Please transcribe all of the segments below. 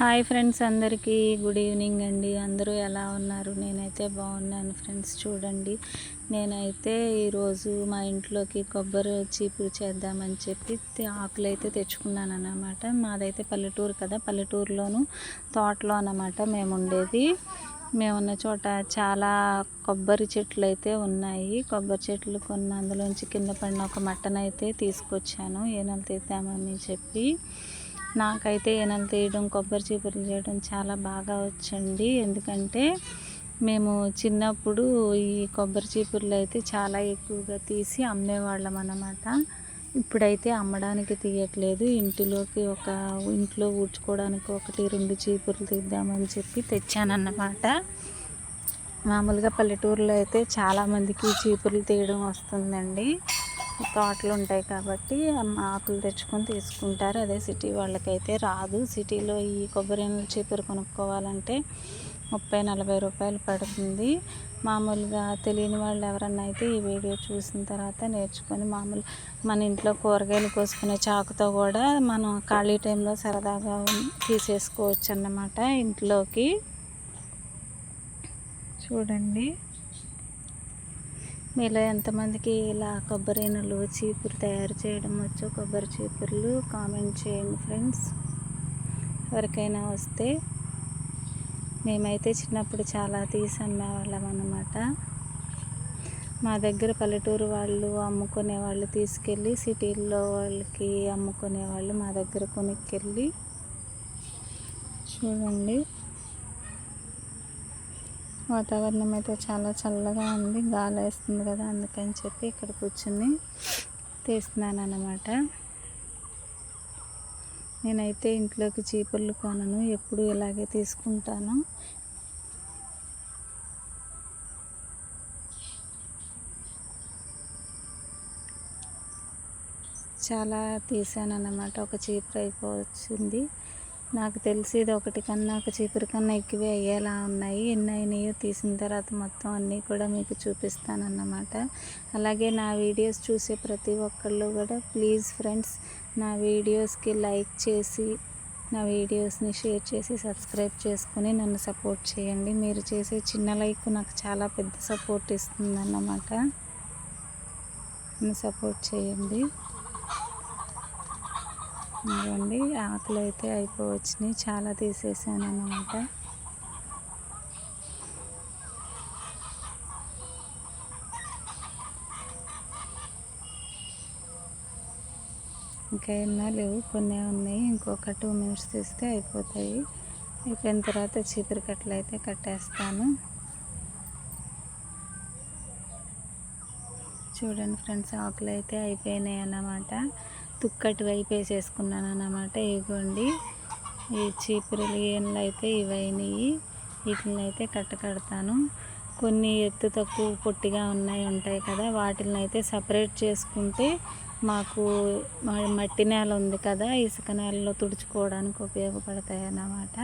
Hi friends అందరికీ. Good evening అండి. అందరూ ఎలా ఉన్నారు? నేనైతే బాగున్నాను ఫ్రెండ్స్. చూడండి నేనైతే ఈరోజు మా ఇంట్లోకి కొబ్బరి చీపురు చేద్దామని చెప్పి ఆకులు అయితే తెచ్చుకున్నాను అన్నమాట. మాదైతే పల్లెటూరు కదా. పల్లెటూరులోను తోటలో అన్నమాట మేము ఉండేది మేమున్న చోట చాలా కొబ్బరి చెట్లు అయితే ఉన్నాయి. కొబ్బరి చెట్లు కొన్ని అందులోంచి కింద పడిన ఒక మట్టనైతే అయితే తీసుకొచ్చాను. ఏనలు తీద్దామని చెప్పి నాకైతే ఈనలు తీయడం కొబ్బరి చీపుర్లు చేయడం చాలా బాగా వచ్చండి. ఎందుకంటే మేము చిన్నప్పుడు ఈ కొబ్బరి చీపుర్లు అయితే చాలా ఎక్కువగా తీసి అమ్మేవాళ్ళం అన్నమాట. ఇప్పుడైతే అమ్మడానికి తీయట్లేదు. ఇంటిలోకి ఒక ఇంట్లో ఊడ్చుకోవడానికి ఒకటి రెండు చీపుర్లు తీద్దామని చెప్పి తెచ్చానన్నమాట. మామూలుగా పల్లెటూరులో అయితే చాలామందికి చీపుర్లు తీయడం వస్తుందండి. తోటలు ఉంటాయి కాబట్టి ఆకులు తెచ్చుకొని తీసుకుంటారు. అదే సిటీ వాళ్ళకైతే రాదు. సిటీలో ఈ కొబ్బరి చీపురు కొనుక్కోవాలంటే ముప్పై నలభై రూపాయలు పడుతుంది. మామూలుగా తెలియని వాళ్ళు ఎవరన్నా అయితే ఈ వీడియో చూసిన తర్వాత నేర్చుకొని మామూలు మన ఇంట్లో కూరగాయలు కోసుకునే చాకుతో కూడా మనం ఖాళీ టైంలో సరదాగా తీసేసుకోవచ్చు అన్నమాట ఇంట్లోకి. చూడండి. మీలో ఎంతమందికి ఇలా కొబ్బరి నూలు చీపురు తయారు చేయడం వచ్చో కొబ్బరి చీపుర్లు కామెంట్ చేయండి ఫ్రెండ్స్. ఎవరికైనా వస్తే మేమైతే చిన్నప్పుడు చాలా తీసి అమ్మేవాళ్ళం అన్నమాట. మా దగ్గర పల్లెటూరు వాళ్ళు అమ్ముకునే వాళ్ళు తీసుకెళ్ళి సిటీల్లో వాళ్ళకి అమ్ముకునే వాళ్ళు మా దగ్గర కొనుక్కెళ్ళి చూడండి. వాతావరణం అయితే చాలా చల్లగా ఉంది. గాలి వేస్తుంది కదా అందుకని చెప్పి ఇక్కడ కూర్చుని తీస్తున్నాను అన్నమాట. నేనైతే ఇంట్లోకి చీపుర్లు కొనను ఎప్పుడు ఇలాగే తీసుకుంటాను. చాలా తీసాను అన్నమాట. ఒక చీపురు అయిపోవచ్చింది నాకు తెలిసి ఇది ఒకటి కన్నా ఒక చీపురు కన్నా ఎక్కువే అయ్యేలా ఉన్నాయి. ఎన్ని అయినాయో తీసిన తర్వాత మొత్తం అన్నీ కూడా మీకు చూపిస్తానన్నమాట. అలాగే నా వీడియోస్ చూసే ప్రతి ఒక్కళ్ళు కూడా ప్లీజ్ ఫ్రెండ్స్ నా వీడియోస్కి లైక్ చేసి నా వీడియోస్ని షేర్ చేసి సబ్స్క్రైబ్ చేసుకొని నన్ను సపోర్ట్ చేయండి. మీరు చేసే చిన్న లైక్ నాకు చాలా పెద్ద సపోర్ట్ ఇస్తుందన్నమాట. నన్ను సపోర్ట్ చేయండి. ఇవ్వండి ఆకులు అయితే అయిపోవచ్చినాయి. చాలా తీసేసాను అనమాట ఇంకా ఎన్నో లేవు కొన్ని ఉన్నాయి. ఇంకొక టూ మినిట్స్ తీస్తే అయిపోతాయి. అయిపోయిన తర్వాత చీపురు కట్టలు అయితే కట్టేస్తాను. చూడండి ఫ్రెండ్స్ ఆకులు అయితే అయిపోయినాయి అన్నమాట. తుక్కటి వైపు వేసేసుకున్నాను అన్నమాట. ఇగోండి. ఈ చీపురులు ఏళ్ళు అయితే ఇవైనవి వీటిని అయితే కట్ట కడతాను. కొన్ని ఎత్తు తక్కువ పొట్టిగా ఉన్నాయి ఉంటాయి కదా. వాటిని అయితే సపరేట్ చేసుకుంటే మాకు మట్టి నేల ఉంది కదా. ఇసుక నేలలో తుడుచుకోవడానికి ఉపయోగపడతాయి అన్నమాట.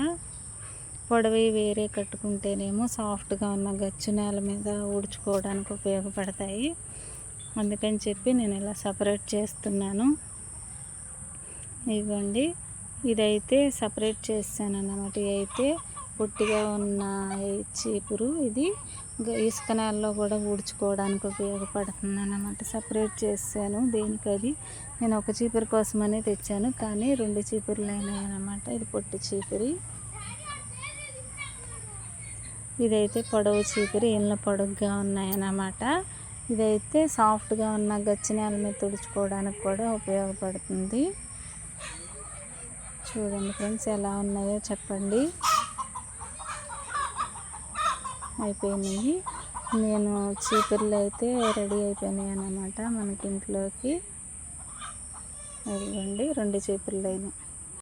పొడవి వేరే కట్టుకుంటేనేమో సాఫ్ట్గా ఉన్న గచ్చు నేల మీద ఊడ్చుకోవడానికి ఉపయోగపడతాయి. అందుకని చెప్పి నేను ఇలా సపరేట్ చేస్తున్నాను. ఇవ్వండి ఇదైతే సపరేట్ చేస్తాను అన్నమాట ఇదైతే పొట్టిగా ఉన్న చీపురు ఇది. ఇసుక నేలలో కూడా ఊడ్చుకోవడానికి ఉపయోగపడుతుంది అన్నమాట సపరేట్ చేశాను దేనికి అది నేను ఒక చీపురు కోసమనే తెచ్చాను కానీ రెండు చీపురులు అయినాయి అన్నమాట ఇది పొట్టి చీపురి. ఇదైతే పొడవు చీపురి ఇళ్ళ పొడుగ్గా ఉన్నాయన్నమాట. ఇదైతే సాఫ్ట్గా ఉన్న గచ్చి నేల మీద తుడుచుకోవడానికి కూడా ఉపయోగపడుతుంది. చూడండి ఫ్రెండ్స్ ఎలా ఉన్నాయో చెప్పండి. అయిపోయినాయి. నేను చీపుర్లు అయితే రెడీ అయిపోయినాయి అన్నమాట మనకి ఇంట్లోకి. ఇవ్వండి రెండు చీపుర్లు అయినాయి